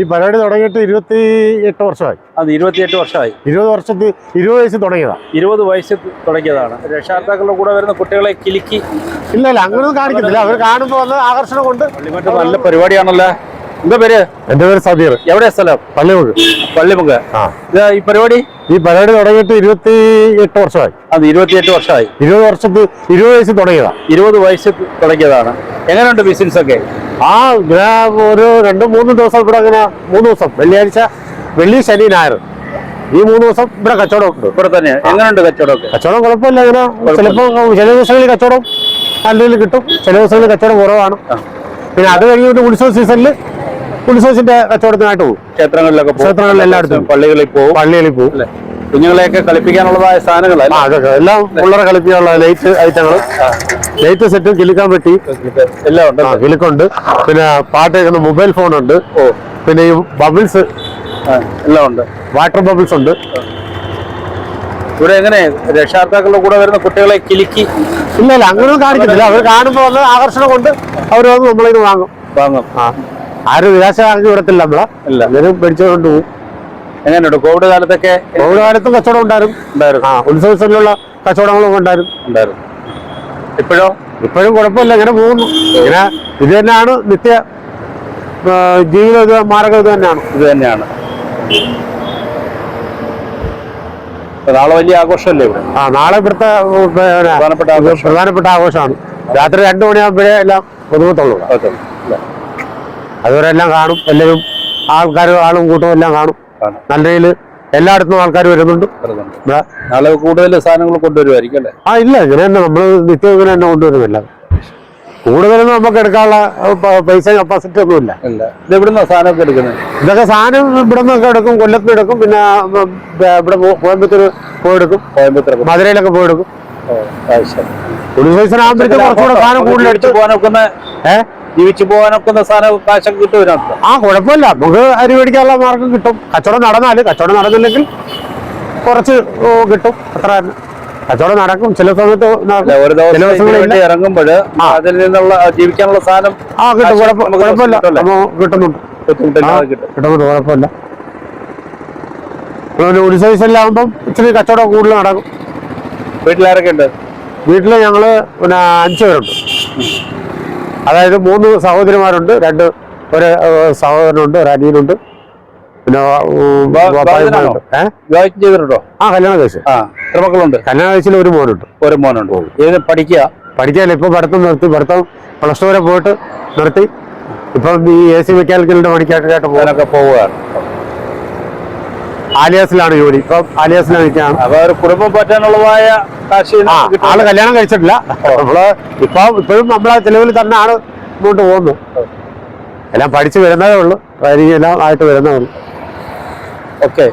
ഈ പരിപാടി തുടങ്ങിയിട്ട് ഇരുപത്തി എട്ട് വർഷമായി. അത് ഇരുപത്തിയെട്ട് വർഷമായി. ഇരുപത് വർഷത്തിൽ ഇരുപത് വയസ്സ് തുടങ്ങിയതാണ് ഇരുപത് വയസ്സിൽ തുടങ്ങിയതാണ്. രക്ഷാകർത്താക്കളുടെ കൂടെ വരുന്ന കുട്ടികളെ കിലുക്കി. ഇല്ല ഇല്ല അങ്ങനൊന്നും കാണിക്കുന്നില്ല അവർ കാണുമ്പോൾ വന്ന് ആകർഷണം കൊണ്ട് നല്ല പരിപാടിയാണല്ലോ? എന്താ പേര്? എന്റെ പേര് സബീർ. എവിടെയാ സ്ഥലം? പള്ളിമുക്ക്. പള്ളിമുക്ക്. ഇത് ഈ പരിപാടി? ഈ പരിപാടി തുടങ്ങിയിട്ട് ഇരുപത്തി എട്ട് വർഷമായി. അത് ഇരുപത്തിയെട്ട് വർഷമായി. ഇരുപത് വർഷത്തിൽ ഇരുപത് വയസ്സ് തുടങ്ങിയതാണ് ഇരുപത് വയസ്സിൽ തുടങ്ങിയതാണ്. എങ്ങനെയുണ്ട് ബിസിനസ് ഒക്കെ? ആ ഇങ്ങനെ ഒരു രണ്ട് മൂന്ന് ദിവസം ഇവിടെ അങ്ങനെ മൂന്ന് ദിവസം. വെള്ളിയാഴ്ച വെള്ളി ശനി ഞായർ. ഈ മൂന്ന് ദിവസം ഇവിടെ കച്ചവടം ഉണ്ട്. ഇവിടെ തന്നെ. എങ്ങനെയുണ്ട് കച്ചവടമൊക്കെ? കച്ചവടം കുഴപ്പമില്ല അങ്ങനെ ചിലപ്പോൾ ചില ദിവസങ്ങളിൽ കച്ചവടം നല്ല രീതിയിൽ കിട്ടും. ചില ദിവസങ്ങളിൽ കച്ചവടം കുറവാണ്. പിന്നെ അത് കഴിഞ്ഞിട്ട് ഉത്സവ സീസണിൽ ഉത്സവത്തിന്റെ കച്ചവടത്തിനായിട്ട് പോകും. ക്ഷേത്രങ്ങളിലൊക്കെ ക്ഷേത്രങ്ങളിൽ എല്ലായിടത്തും പള്ളികളിൽ പോകും. പള്ളികളിൽ പോകും. കുഞ്ഞുങ്ങളെയൊക്കെ കളിപ്പിക്കാനുള്ളതായ സാധനങ്ങൾ അതൊക്കെ. എല്ലാം പിള്ളേരെ കളിപ്പിക്കാനുള്ള ലൈറ്റ് ഐറ്റങ്ങൾ. ലൈറ്റ് സെറ്റും കിലുക്കാൻ പറ്റി എല്ലാം ഉണ്ട്. കിലുക്കുണ്ട്. പിന്നെ പാട്ട് കേൾക്കുന്ന മൊബൈൽ ഫോൺ ഉണ്ട് ഓ. പിന്നെ ഈ ബബിൾസ്. എല്ലാം ഉണ്ട്. വാട്ടർ ബബിൾസ് ഉണ്ട്. ഇവിടെ എങ്ങനെ രക്ഷാർത്ഥാക്കളുടെ കൂടെ വരുന്ന കുട്ടികളെ കിലുക്കി? ഇല്ല ഇല്ല അങ്ങനെയൊന്നും കാണിക്കുന്നില്ല. അവർ കാണുമ്പോൾ വന്ന് ആകർഷണം കൊണ്ട് അവർ വന്ന് നമ്മളിത് വാങ്ങും. വാങ്ങും. ആരും കാണിച്ചു വിടത്തില്ല നമ്മളെ. ഇല്ല. എല്ലാവരും പിടിച്ചുകൊണ്ട് പോകും എങ്ങനെയുണ്ട്? കോവിഡ് കാലത്തൊക്കെ കോവിഡ് കാലത്തും കച്ചവടം ഉണ്ടായിരുന്നു. ഉണ്ടായിരുന്നു. ആ ഉത്സവ കച്ചവടങ്ങളും ഉണ്ടായിരുന്നു. ഉണ്ടായിരുന്നു. ഇപ്പോഴോ? ഇപ്പോഴും കുഴപ്പമില്ല ഇങ്ങനെ പോകുന്നു. ഇങ്ങനെ ഇത് തന്നെയാണ് നിത്യ ജീവിത ഇത് മാർഗം ഇത് തന്നെയാണ്. ഇത് തന്നെയാണ്. നാളെ വലിയ ആഘോഷമല്ലേ ഇവിടെ? ആ നാളെ ഇവിടുത്തെ പ്രധാനപ്പെട്ട പ്രധാനപ്പെട്ട ആഘോഷമാണ്. രാത്രി രണ്ടു മണിയാകുമ്പോഴേ എല്ലാം ഇല്ല. അതുവരെ എല്ലാം കാണും. എല്ലാവരും ആൾക്കാരും ആളും കൂട്ടവും എല്ലാം കാണാം. നല്ല രീതിയിൽ എല്ലായിടത്തും ആൾക്കാർ വരുന്നുണ്ട്. നാളെ കൂടുതൽ സാധനങ്ങൾ കൊണ്ടുവരുമായിരിക്കും അല്ലേ? ആ ഇല്ല ഇങ്ങനെ തന്നെ നമ്മൾ നിത്യം ഇങ്ങനെ തന്നെ കൊണ്ടുവരുന്നില്ല. കൂടുതലൊന്നും നമുക്ക് എടുക്കാനുള്ള പൈസ കപ്പാസിറ്റി ഒന്നും ഇല്ല. ഇത് എവിടുന്ന സാധനമൊക്കെ എടുക്കുന്നത്? ഇതൊക്കെ സാധനം ഇവിടെ നിന്നൊക്കെ എടുക്കും കൊല്ലത്ത് എടുക്കും പിന്നെ ഇവിടെ കോയമ്പത്തൂർ പോയെടുക്കും കോയമ്പത്തൂർ മധുരയിലൊക്കെ പോയെടുക്കും പോലീസ് സ്റ്റേഷൻ ആകുമ്പോഴത്തേക്കും കുറച്ചുകൂടെ സാധനം കൂടുതൽ എടുത്ത് പോകാനൊക്കുന്ന ഏഹ് ജീവിച്ചു പോകാനൊക്കെ സാധനം കാശൊക്കെ കിട്ടും ആ കുഴപ്പമില്ല. നമുക്ക് അരി മേടിക്കാനുള്ള മാർഗം കിട്ടും. കച്ചവടം നടന്നാൽ കച്ചവടം നടന്നില്ലെങ്കിൽ കുറച്ച് കിട്ടും. അത്ര കച്ചവടം നടക്കും. ചില സമയത്ത്. ഒരു ദിവസം ഇറങ്ങുമ്പോൾ അതിൽ നിന്നുള്ള ജീവിക്കാനുള്ള സാധനം ആ കിട്ടും. കുഴപ്പമില്ല. കിട്ടുന്നുണ്ട്. കിട്ടുന്നുണ്ട്. കുഴപ്പമില്ല. ഒരു സൈസിലാകുമ്പം ഇച്ചിരി കച്ചവടം കൂടുതൽ നടക്കും. വീട്ടിലാരൊക്കെ ഉണ്ട്? വീട്ടിൽ ഞങ്ങൾ പിന്നെ അഞ്ചു പേരുണ്ട്. അതായത് മൂന്ന് സഹോദരിമാരുണ്ട് രണ്ട് ഒരു സഹോദരനുണ്ട് ഒരു അനിയനുണ്ട്. പിന്നെ വിവാഹം ചെയ്തിട്ടുണ്ടോ? ആ കല്യാണം കഴിച്ചു. ആ എത്ര മക്കളുണ്ട്? കല്യാണം കഴിച്ചിൽ ഒരു മോനുണ്ട്. ഒരു മോനുണ്ട്. ഏത് പഠിക്കുക? പഠിക്കാൻ ഇപ്പൊ പഠിത്തം നിർത്തി പഠിത്തം പ്ലസ് ടു വരെ പോയിട്ട് നിർത്തി. ഇപ്പം ഈ എ സി മെക്കാനിക്കലിന്റെ പണിക്കായിട്ട് പോകാനൊക്കെ പോവുകയാണ്. ആലിയാസിലാണ് ജോലി. ഇപ്പം ആലിയാസിലാണ് നിൽക്കുകയാണ്. അപ്പൊ ഒരു കുടുംബം പറ്റാനുള്ളതായ കാശ് ആ ആൾ കല്യാണം കഴിച്ചിട്ടില്ല. നമ്മൾ ഇപ്പൊ ഇപ്പോഴും നമ്മളെ ചെലവിൽ ആണ് മുന്നോട്ട് പോകുന്നു എല്ലാം പഠിച്ചു വരുന്നതേ ഉള്ളൂ. ട്രെയിനിങ് എല്ലാം ആയിട്ട് വരുന്നേ ഉള്ളൂ. ഓക്കെ.